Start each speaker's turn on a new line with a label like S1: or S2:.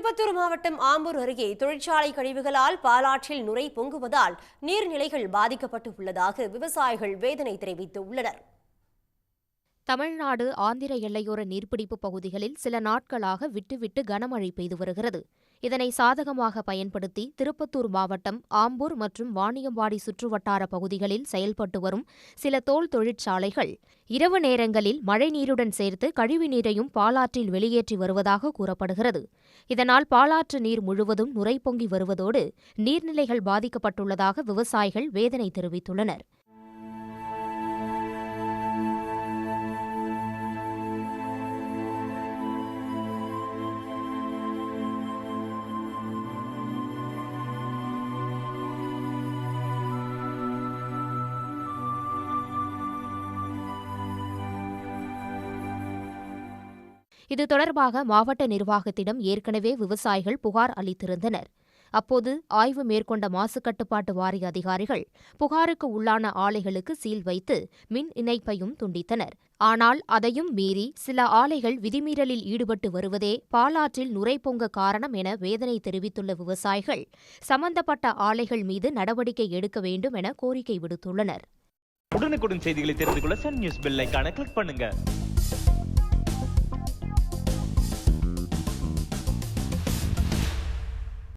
S1: திருப்பத்தூர் மாவட்டம் ஆம்பூர் அருகே தொழிற்சாலை கழிவுகளால் பாலாற்றில் நுரை பொங்குவதால் நீர்நிலைகள் பாதிக்கப்பட்டு உள்ளதாக விவசாயிகள் வேதனை தெரிவித்துள்ளனர்
S2: தமிழ்நாடு ஆந்திர எல்லையோர நீர்பிடிப்பு பகுதிகளில் சில நாட்களாக விட்டுவிட்டு கனமழை பெய்து வருகிறது. இதனை சாதகமாக பயன்படுத்தி திருப்பத்தூர் மாவட்டம் ஆம்பூர் மற்றும் வாணியம்பாடி சுற்றுவட்டார பகுதிகளில் செயல்பட்டு வரும் சில தோல் தொழிற்சாலைகள் இரவு நேரங்களில் மழைநீருடன் சேர்த்து கழிவுநீரையும் பாலாற்றில் வெளியேற்றி வருவதாக கூறப்படுகிறது. இதனால் பாலாற்று நீர் முழுவதும் நுரை பொங்கி வருவதோடு நீர்நிலைகள் பாதிக்கப்பட்டுள்ளதாக விவசாயிகள் வேதனை தெரிவித்துள்ளனர். இது தொடர்பாக மாவட்ட நிர்வாகத்திடம் ஏற்கனவே விவசாயிகள் புகார் அளித்திருந்தனர். அப்போது ஆய்வு மேற்கொண்ட மாசு கட்டுப்பாட்டு வாரிய அதிகாரிகள் புகாருக்கு உள்ளான ஆலைகளுக்கு சீல் வைத்து மின் இணைப்பையும் துண்டித்தனர். ஆனால் அதையும் மீறி சில ஆலைகள் விதிமீறலில் ஈடுபட்டு வருவதே பாலாற்றில் நுரை பொங்க காரணம் என வேதனை தெரிவித்துள்ள விவசாயிகள் சம்பந்தப்பட்ட ஆலைகள் மீது நடவடிக்கை எடுக்க வேண்டும் என கோரிக்கை விடுத்துள்ளனர்.
S3: உடனுக்குடன் செய்திகளை தெரிந்து கொள்ள சன் நியூஸ் பெல் கிளிக் பண்ணுங்க.